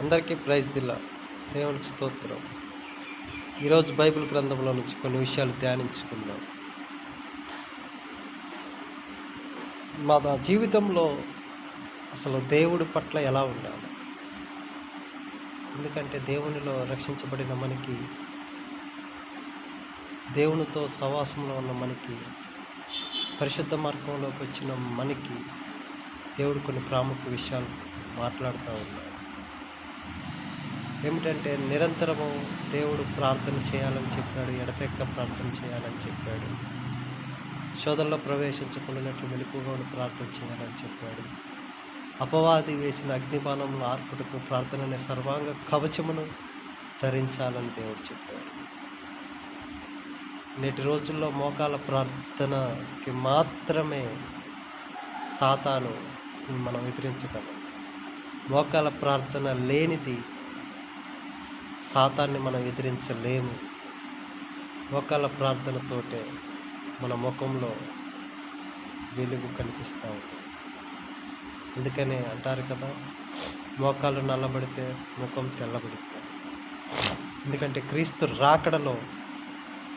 అందరికీ ప్రైజ్ దిల్లా దేవునికి స్తోత్రం. ఈరోజు బైబిల్ గ్రంథంలో నుంచి కొన్ని విషయాలు ధ్యానించుకుందాం. మన జీవితంలో అసలు దేవుడి పట్ల ఎలా ఉండాలి? ఎందుకంటే దేవునిలో రక్షించబడిన మనకి దేవునితో సవాసంలో ఉన్న మనకి పరిశుద్ధ మార్గంలోకి వచ్చిన మనకి దేవుడు కొన్ని ప్రాముఖ్య విషయాలు మాట్లాడుతూ ఉన్నాడు ఏమిటంటే నిరంతరము దేవుడు ప్రార్థన చేయాలని చెప్పాడు ఎడతెక్క ప్రార్థన చేయాలని చెప్పాడు. శోధనలో ప్రవేశించకుండానట్లు మెలకుగా ఉండి ప్రార్థన చేయాలని చెప్పాడు. అపవాది వేసిన అగ్నిబాణంలో ఆర్పుటకు ప్రార్థన అనే సర్వాంగ కవచమును ధరించాలని దేవుడు చెప్పాడు. నేటి రోజుల్లో మోకాల ప్రార్థనకి మాత్రమే సాతాను మనం వివరించగలం. మోకాల ప్రార్థన లేనిది సాతాన్ని మనం ఎదిరించలేము. మోకాల ప్రార్థనతోటే మన ముఖంలో వెలుగు కనిపిస్తూ ఉంటుంది అందుకనే అంటారు కదా మోకాలు నల్లబడితే ముఖం తెల్లబడితే ఎందుకంటే క్రీస్తు రాకడలో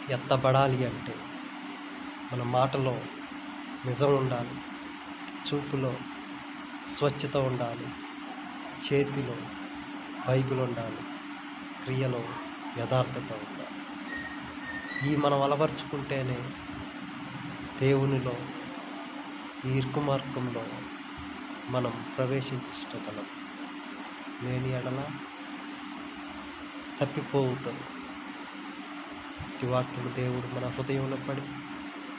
ఎత్తబడాలి అంటే మన మాటలో నిజం ఉండాలి చూపులో స్వచ్ఛత ఉండాలి చేతిలో బైబిల్ ఉండాలి. క్రియలో యథార్థత ఉందా? ఈ మనం అలవర్చుకుంటేనే దేవునిలో ఈ ఇరుకు మార్గంలో మనం ప్రవేశించగలం. లేని ఎడల తప్పిపోతుంది ఈ వాక్యం దేవుడు మన హృదయంలో పడి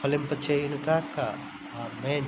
ఫలింప చేయను కాక ఆ మెయిన్